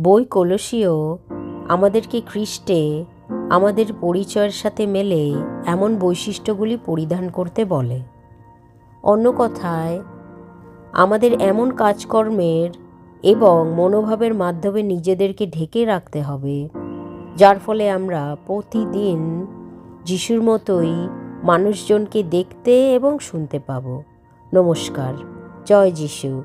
বই কলসীও আমাদেরকে খ্রিস্টে আমাদের পরিচয়ের সাথে মেলে এমন বৈশিষ্ট্যগুলি পরিধান করতে বলে। অন্য কথায়, আমাদের এমন কাজকর্মের এবং মনোভাবের মাধ্যমে নিজেদেরকে ঢেকে রাখতে হবে, যার ফলে আমরা প্রতিদিন যিশুর মতোই মানুষজনকে দেখতে এবং শুনতে পাব। নমস্কার, জয় যিশু।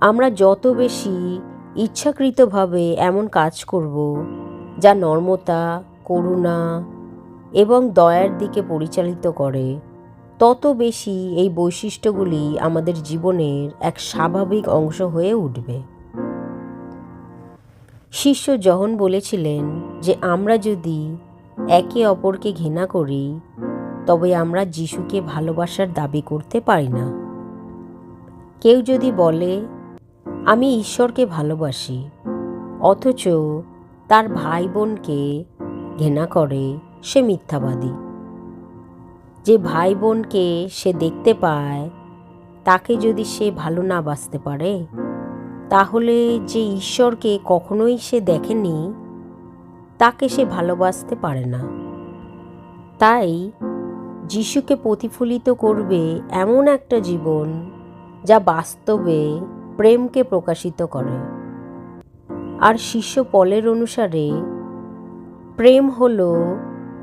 আমরা যত বেশি ইচ্ছাকৃতভাবে এমন কাজ করব যা নর্মতা করুণা এবং দয়ার দিকে পরিচালিত করে। তত বেশি এই বৈশিষ্ট্যগুলি আমাদের জীবনের এক স্বাভাবিক অংশ হয়ে উঠবে। শিষ্য জহন বলেছিলেন যে, আমরা যদি একে অপরকে ঘৃণা করি, তবে আমরা যিশুকে ভালোবাসার দাবি করতে পারি না। কেউ যদি বলে আমি ঈশ্বরকে ভালোবাসি, অথচ তার ভাই বোনকে ঘৃণা করে সে মিথ্যাবাদী। যে ভাই বোনকে সে দেখতে পায়, তাকে যদি সে ভালো না বাঁচতে পারে, তাহলে যে ঈশ্বরকে কখনোই সে দেখেনি, তাকে সে ভালোবাসতে পারে না। তাই যিশুকে প্রতিফলিত করবে এমন একটা জীবন যা বাস্তবে প্রেমকে প্রকাশিত করে। আর শিষ্য পলের অনুসারে, প্রেম হল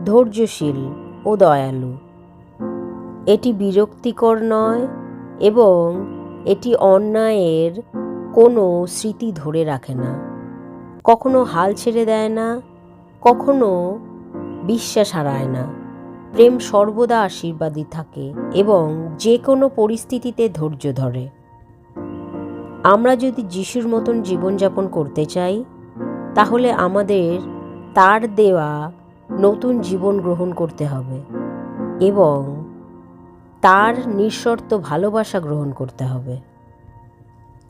ধৈর্যশীল ও দয়ালু। এটি বিরক্তিকর নয় এবং এটি অন্যায়ের কোনো স্মৃতি ধরে রাখে না। কখনো হাল ছেড়ে দেয় না, কখনো বিশ্বাস হারায় না। প্রেম সর্বদা আশীর্বাদী থাকে এবং যে কোনো পরিস্থিতিতে ধৈর্য ধরে। আমরা যদি যিশুর মতন জীবনযাপন করতে চাই, তাহলে আমাদের তার দেওয়া নতুন জীবন গ্রহণ করতে হবে এবং তার নিঃশর্ত ভালোবাসা গ্রহণ করতে হবে।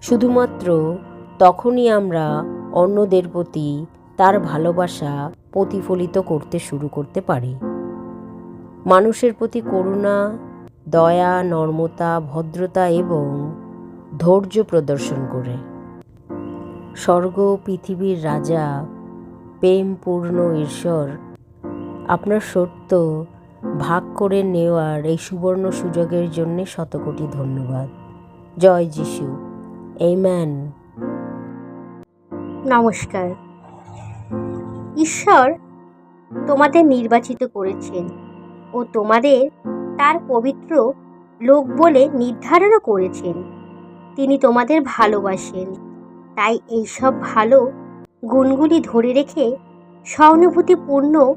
শুধুমাত্র তখনই আমরা অন্যদের প্রতি তার ভালোবাসা প্রতিফলিত করতে শুরু করতে পারি। মানুষের প্রতি করুণা, দয়া, নর্মতা, ভদ্রতা এবং ধৈর্য প্রদর্শন করে। স্বর্গ পৃথিবীর রাজা, প্রেমপূর্ণ ঈশ্বর, আপনার সত্য ভাগ করে নেওয়ার এই সুবর্ণ সুযোগের জন্য শতকোটি ধন্যবাদ। জয় যিশু। এইম্যান নমস্কার। ঈশ্বর তোমাদের নির্বাচিত করেছেন ও তোমাদের তার পবিত্র লোক বলে নির্ধারণও করেছেন। তিনি তোমাদের ভালোবাসেন। তাই এইসব ভালো গুণগুলি ধরে রেখে সহানুভূতিপূর্ণ,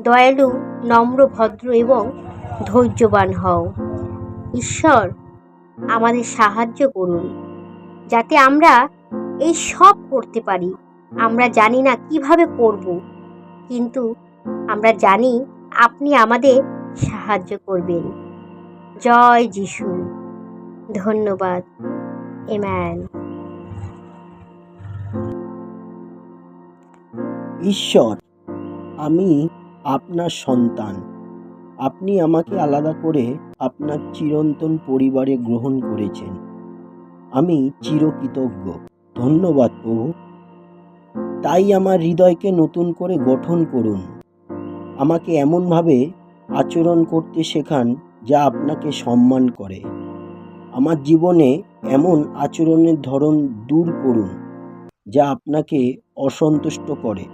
দয়ালু, নম্র, ভদ্র এবং ধৈর্যবান হও। ঈশ্বর, আমাদের সাহায্য করুন। যাতে আমরা এই সব করতে পারি। আমরা জানি না কীভাবে করব, কিন্তু আমরা জানি আপনি আমাদের সাহায্য করবেন। জয় যিশু। ধন্যবাদ। এম্যান ঈশ্বর, আমি আপনার সন্তান। আপনি আমাকে আলাদা করে আপনার চিরন্তন পরিবারে গ্রহণ করেছেন। আমি চিরকৃতজ্ঞ। ধন্যবাদ প্রভু। তাই আমার হৃদয়কে নতুন করে গঠন করুন। আমাকে এমনভাবে আচরণ করতে শেখান যা আপনাকে সম্মান করে। আমার জীবনে এমন আচরণের ধরন দূর করুন যা আপনাকে অসন্তুষ্ট করে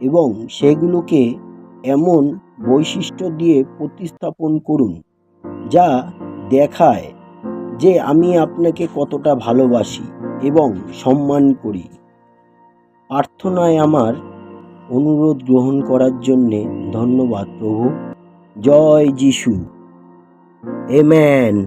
এবং সেগুলোকে এমন বৈশিষ্ট্য দিয়ে প্রতিস্থাপন করুন যা দেখায় যে আমি আপনাকে কতটা ভালোবাসি এবং সম্মান করি। প্রার্থনায় আমার অনুরোধ গ্রহণ করার জন্যে ধন্যবাদ প্রভু। জয় যিশু। এম্যান